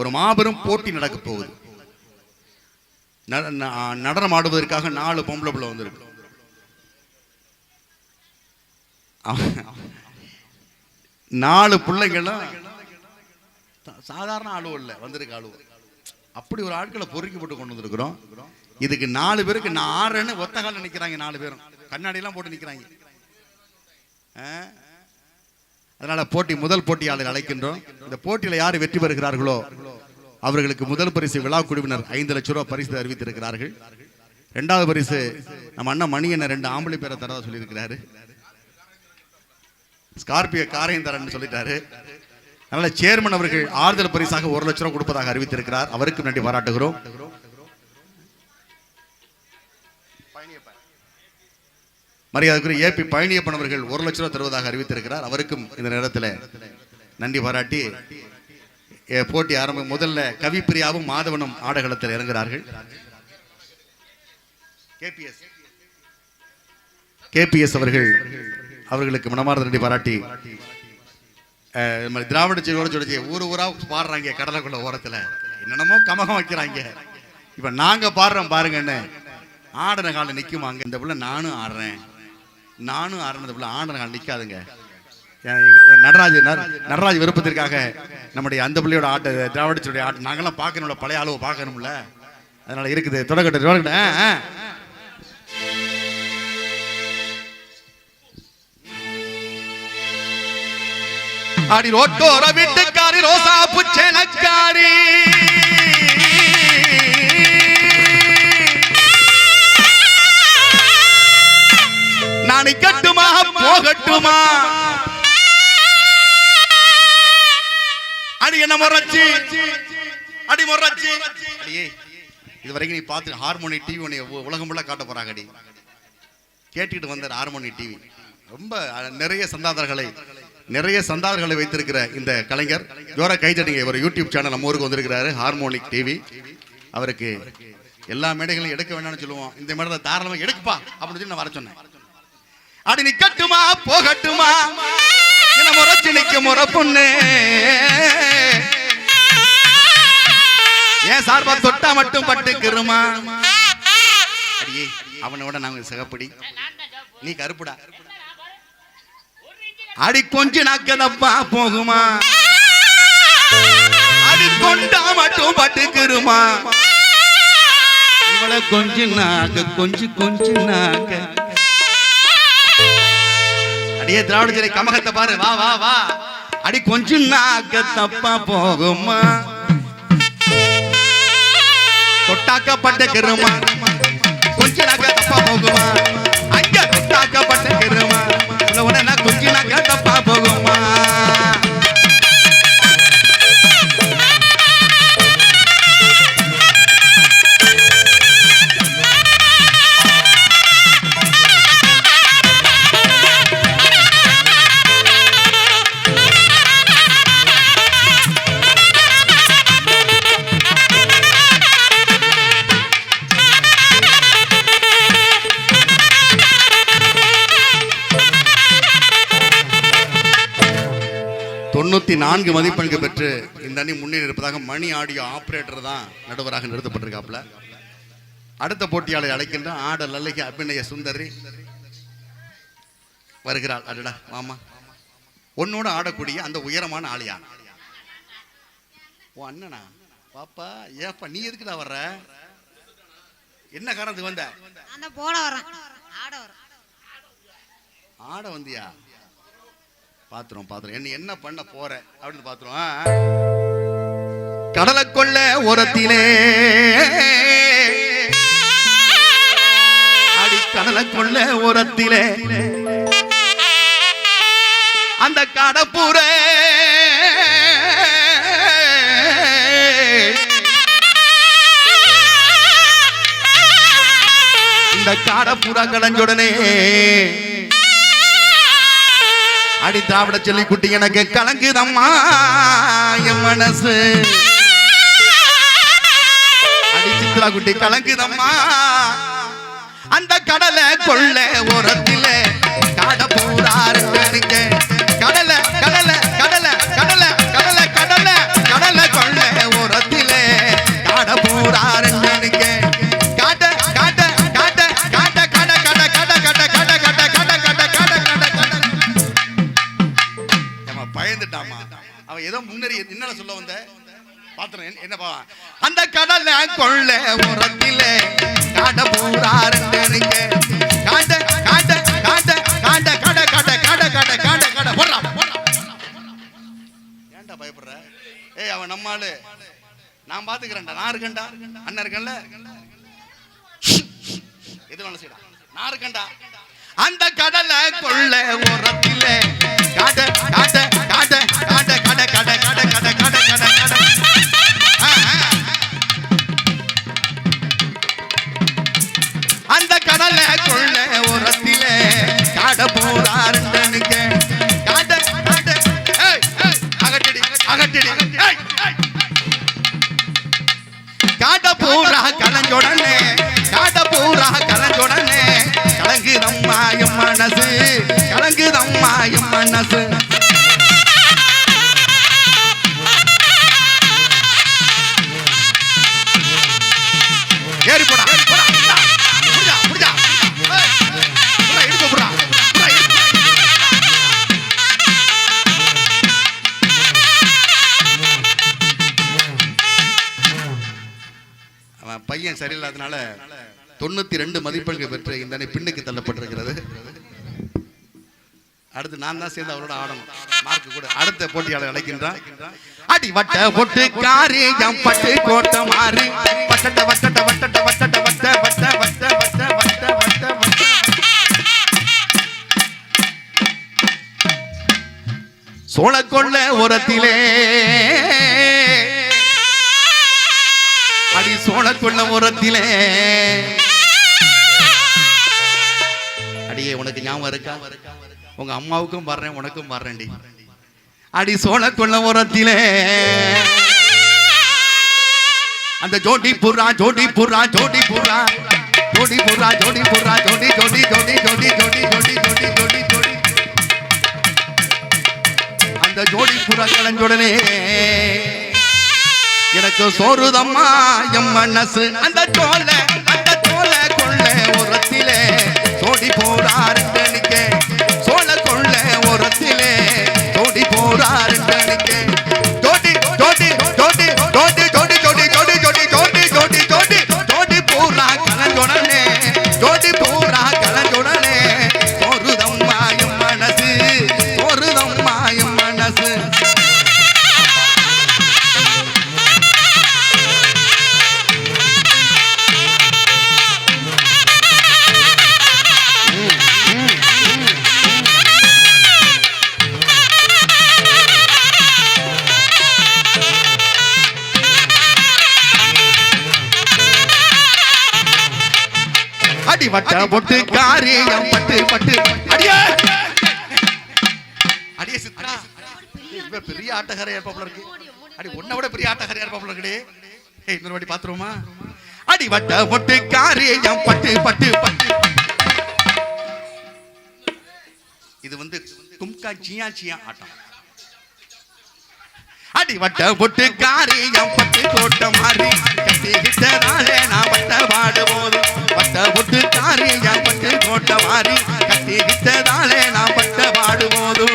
ஒரு மாபெரும் போட்டி நடக்க போகுது. நடனம் ஆடுவதற்காக நாலு பொம்பளை பிள்ளை வந்திருக்கு. நாலு பிள்ளைங்களும் சாதாரண ஆளுவ இல்லை வந்திருக்க ஆளுவ. அப்படி ஒரு ஆட்களை பொறுக்கி போட்டு கொண்டு வந்திருக்கிறோம். இதுக்கு நாலு பேருக்கு நான் ஆறுன்னு ஒத்த கால நிற்கிறாங்க நாலு பேரும். கண்ணாடியெல்லாம் போட்டு நிற்கிறாங்க அதனால போட்டி முதல் போட்டியாளர் அழைக்கின்றோம். இந்த போட்டியில யார் வெற்றி பெறுகிறார்களோ அவர்களுக்கு முதல் பரிசு விழா குழுவினர் ஐந்து லட்சம் ரூபாய் பரிசு அறிவித்திருக்கிறார்கள். இரண்டாவது பரிசு நம்ம அண்ணன் மணியனை ரெண்டு ஆம்பளை பேரை தரதா சொல்லியிருக்கிறாரு. ஸ்கார்பியோ காரையும் தரேன்னு சொல்லிட்டாரு. அதனால சேர்மன் அவர்கள் ஆறுதல் பரிசாக ஒரு லட்சம் ரூபாய் கொடுப்பதாக அறிவித்திருக்கிறார். அவருக்கும் நன்றி பாராட்டுகிறோம். மரியாதைக்குரிய ஏபி பழனியப்பன் அவர்கள் ஒரு லட்ச ரூபா தருவதாக அறிவித்திருக்கிறார். அவருக்கும் இந்த நேரத்தில் நன்றி பாராட்டி போட்டி ஆரம்ப முதல்ல கவிப்பிரியாவும் மாதவனும் ஆடகளத்தில் இறங்குகிறார்கள். கேபிஎஸ். கேபிஎஸ் அவர்கள் அவர்களுக்கு மனமார்ந்த நன்றி பாராட்டி திராவிட செய்தியோட சொல்லி ஊர் ஊரா பாடுறாங்க கடலைக்குள்ள ஓரத்தில். என்னென்னமோ கமகம் வைக்கிறாங்க. இப்போ நாங்கள் பாடுறோம் பாருங்கன்னு ஆடின காலை நிற்குமாங்க இந்த பிள்ளை நானும் ஆடுறேன். நானும் ஆடுறேன் இந்த பிள்ளை நிக்காதுங்க. நடராஜ் நடராஜ் விருப்பத்திற்காக நம்முடைய அந்த பிள்ளையோட ஆட்ட திராவிடச்சுடைய ஆட்டம் நாங்களாம் பார்க்கணும்ல பழைய அளவு பார்க்கணும்ல. அதனால இருக்குது தொடக்கட்டும் தொடக்கட்டும் ஆ, அடி ரோட்டோர வீட்டுக்காரி ரோசா புச்சனக்காரி. போகட்டுமா? அடி என்ன முறைச்சி? அடி முறைச்சி? அடியே இது வரைக்கும் நீ பார்த்து ஹார்மோனி டிவி உன்னை உலகம் ஃபுல்லாக காட்ட போறாங்க அடி கேட்டுக்கிட்டு வந்தார் ஹார்மோனி டிவி. ரொம்ப நிறைய சந்தாதாரர்களை நிறைய சந்தாதாரர்களை வைத்திருக்கிற இந்த கலைஞர் ஜோரா கைத்தடிங்க ஒரு யூடியூப் சேனல் நம்ம ஊருக்கு வந்திருக்கிறாரு ஹார்மோனிக் டிவி. அவருக்கு எல்லா மேடைகளையும் எடுக்க வேண்டாம்னு சொல்லுவோம். இந்த மேடத்தை தாராளமாக எடுக்குப்பா அப்படின்னு சொல்லி நான் வர சொன்னேன். அடி நிக்கட்டுமா போகட்டுமா? என்ன முறைச்சு நிக்க முறை பொண்ணு? ஏன் சார்பா தொட்டா மட்டும் பட்டுக்கிறோமா அடியே அவனோட நாங்க சிகப்படி. நீ கருப்புடா. அடி கொஞ்ச நாக்கதப்பா போகுமா? அடி கொண்டா மட்டும் பட்டுக்கிறோமா இவளை கொஞ்ச நாக்க கொஞ்சு கொஞ்ச நாக்க. அடியே திராவிட சிலை கமகத்தை பாரு. வா வா வா. அடி கொஞ்சம் நாக்க தப்பா போகுமா? தொட்டாக்கப்பட்ட கிருமா. கொஞ்சம் நாக்க தப்பா போகுமா? நான்கு மதிப்பெண்கள் பெற்று இந்த அணி முன்னேறி இருப்பதாக மணி ஆடியோ ஆபரேட்டர் தான் நடுவராக நிறுத்தப்பட்டிருக்காப்ல அடுத்த போட்டியாளரை அழைக்கின்ற ஆட லல்லிகை அபிநய சுந்தரி வருகிறாள். அடடா மாமா. உன்னோட ஆடக்கூடிய அந்த உயரமான ஆளியா? ஓ அண்ணனா? பாப்பா ஏப்பா நீ எதுக்குடா வர்ற? என்ன காரணத்துக்கு வந்த? போட வரேன் ஆட வந்தியா? பாத்துறோம் பாத்துறோம் என்ன என்ன பண்ண போற? அப்படின்னு பாத்துறோம் கடலை கொள்ள ஓரத்திலே. அடி கடலை கொள்ள ஓரத்திலே. அந்த கடப்புற இந்த காடப்புற கடைஞ்சுடனே அடி திராவிட சொல்லி குட்டி எனக்கு கலங்குதம்மா என் மனசு. அடி சித்ரா குட்டி கலங்குதம்மா. அந்த கடலை கொள்ள ஓரத்தில காட போறாரு அவன் ஏதோ முன்னேறி என்னென்ன சொல்ல வந்த. பாத்திரம் என்னப்பா? அந்த கடலை கொள்ள உரத்தில காட்ட போறாரு காட்ட காட்ட காட்ட காட்ட காட்ட காட்ட காட்ட காட்ட காட்ட காட்ட போடுறான் ஏன்டா பயப்படுற? ஏய் அவன் நம்மாளு நான் பாத்துக்கிறேன்டா. நான் இருக்கேன்டா. அண்ணன் இருக்கேன்ல. எது வேலை செய்யடா நான் இருக்கேன்டா. அந்த கடலை மனசு பையன் சரியில்லாதனால தொண்ணூத்தி ரெண்டு மதிப்பெண்கள் பெற்று இந்த பின்னுக்கு தள்ளப்பட்டிருக்கிறது. அடுத்து நான் தான் சேர்ந்து அவரோட ஆடணும். மார்க் கூட. அடுத்த போட்டியாளர் அழைக்கின்றான். அடி வட்ட பொட்டு காரி எம் பட்டு கோட்ட மாறி. வட்டட்ட வட்டட்ட வட்டட்ட வட்டட்ட வட்ட வட்ட வட்ட வட்ட வட்ட வட்ட வட்ட. சோழ கொள்ள உரத்திலே அடி சோழ கொள்ள உரத்திலே அடியே உனக்கு ஞாபகம் இருக்கா? உங்க அம்மாவுக்கும் வர்றேன் உனக்கும் வர்றேன்டி அடி சோழ கொள்ள உரத்திலே அந்த ஜோடி புறா ஜோடி புறா ஜோடி புறா. ஜோடி புறா ஜோடி புறா ஜோடி ஜோடி ஜோடி ஜோடி ஜோடி ஜோடி ஜோடி ஜோடி ஜோடி. அந்த ஜோடி புறா கலஞ்சுடனே எனக்கு சோறுதம்மா எம் மனசு. அந்த தோல அடி வட்ட பொட்டு காரியம் பட்டு பட்டு. அடியே! அடியே சித்ரா. இவ பெரிய ஆட்டக்காரையா இருப்பாப்ல இருக்கு. அடி உன்னை விட பெரிய ஆட்டக்காரையா இருப்பாப்ல இருக்குடி. ஏய் இன்னொரு வாட்டி பாத்துருவோமா? அடி வட்ட பொட்டு காரியம் பட்டு பட்டு பட்டு. இது வந்து தும்கா சியா சியா ஆட்டம். அடிவட்ட பொட்டுக்காரி என் பட்டு கோட்ட மாறி. கட்டிக்கிட்டதாலே நான் பட்ட பாடுபோது பட்ட பொட்டுக்காரி என் பட்டு கோட்ட மாறி கட்டிக்கிட்டதாலே நான் பட்ட பாடுபோது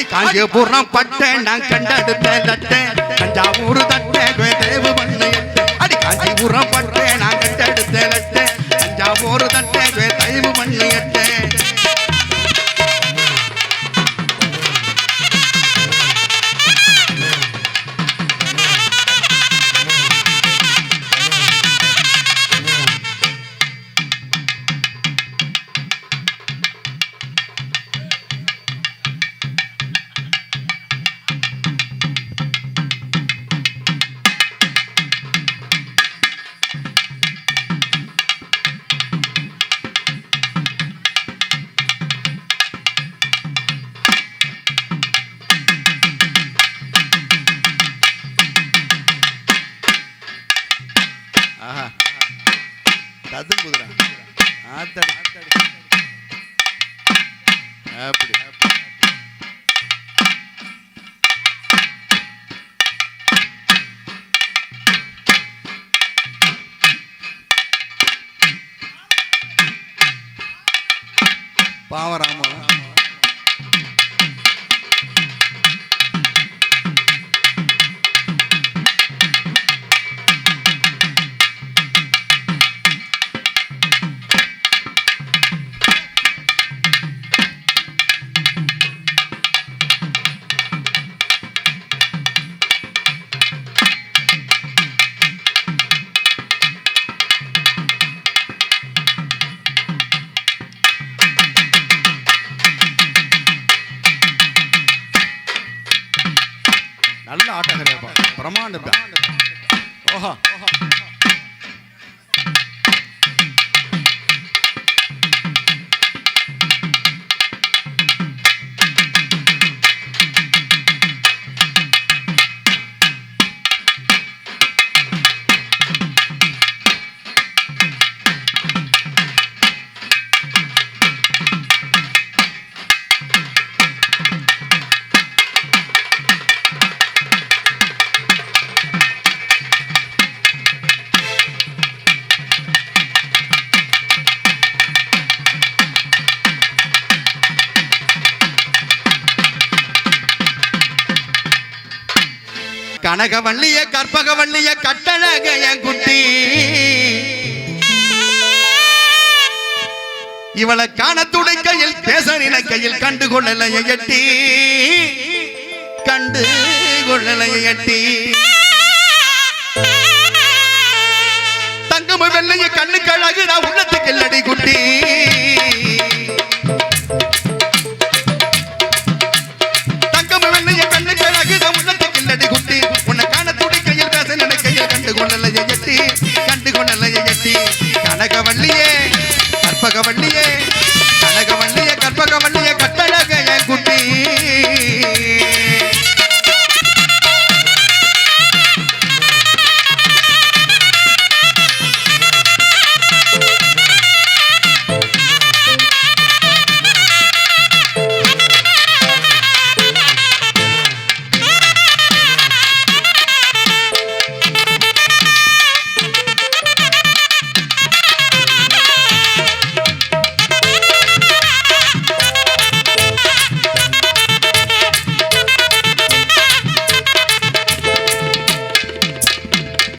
அடி காஞ்சிபுரம் பட்டை நான் கண்டெடுத்த தட்டை தஞ்சாவூர் தட்டை தேவு பண்ணு அடி காஞ்சிபுரம் பட்டை நான் கண்டெடுத்த தட்டை தஞ்சாவூர் தட்டை ததும்புதுரா ஆத்தடி. அப்படி. பாவராமா நல்ல ஆட்டக்காரப்பா ஓஹா ஓஹா. கனகவள்ளிய கற்பகவள்ளிய கட்டழக என் குட்டி. இவளை காண துடைக்கையில் பேச நினைக்கையில் கண்டு கொள்ளலைய எட்டி. கண்டு கொள்ளலைய எட்டி. தங்கம வெள்ளைய கண்ணு கழகு நான் உள்ளத்துக்கு இல்லடி குட்டி.